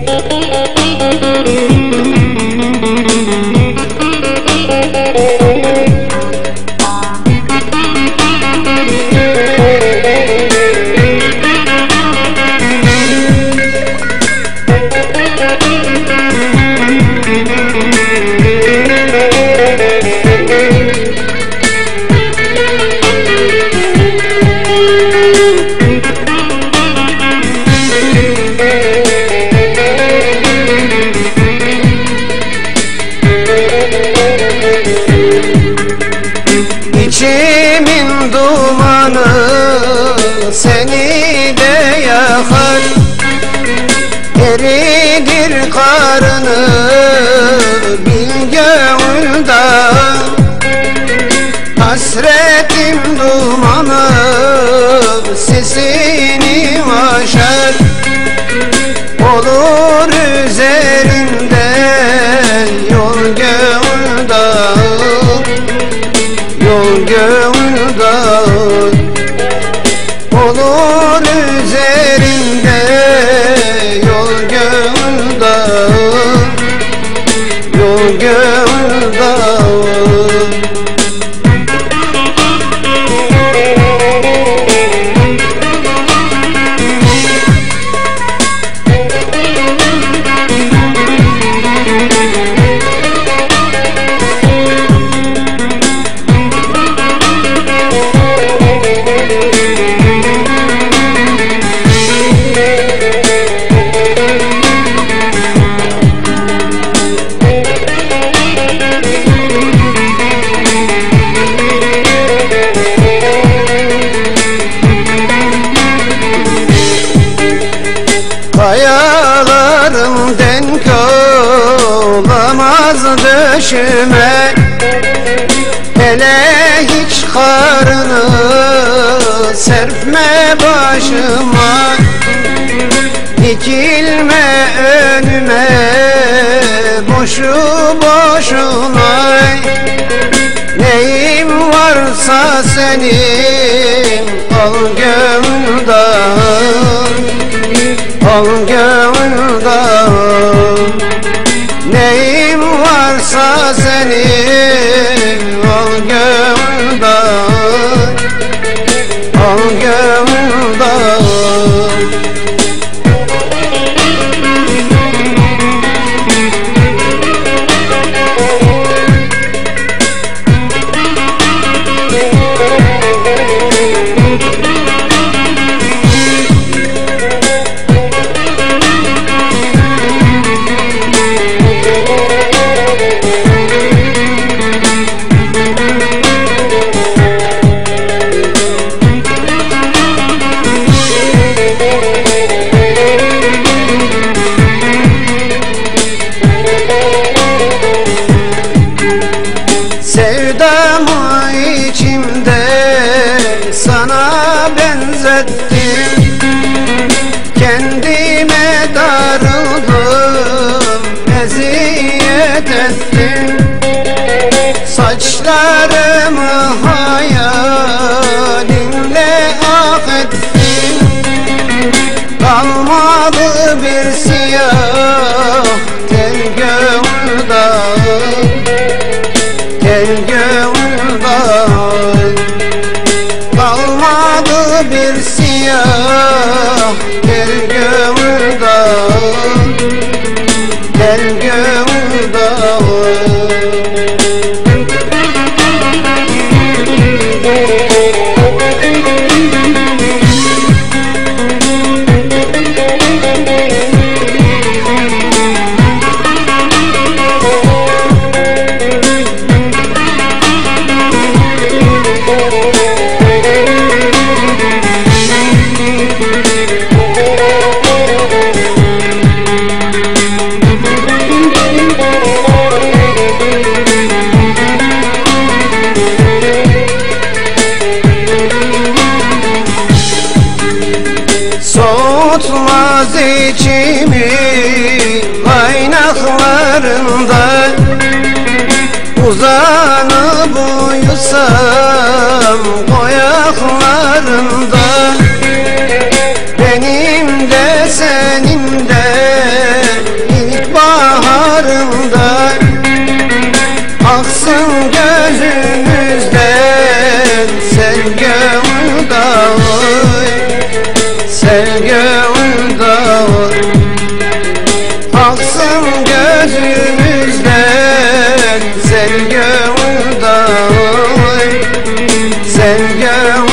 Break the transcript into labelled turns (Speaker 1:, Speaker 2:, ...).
Speaker 1: Thank you. Seni de yakar. Eridir karını bil gönülde Hasretim dumanı sesini aşar. Olur üzerinde yol gönülde Yol Olur Gönülde Kayalarım olamaz düşüme Hele hiç karını serpme başıma. Dikilme önüme boşu boşuna. Neyim varsa senin al gönlümden sana benzettim. Kendime darıldım, eziyet ettim. Saçlarımı hayalinle ah ettim Kalmadı bir siyah tel gönülde Tel gönülden bir siyah? Tel gönülden Tel gönülden tutmaz içimi Kaynaklarında. Uzanıp uyusam Koyaklarında. Benim de senin de İlkbaharında. Aksın gözümüzden Sen gör. sevgi undan Sevgi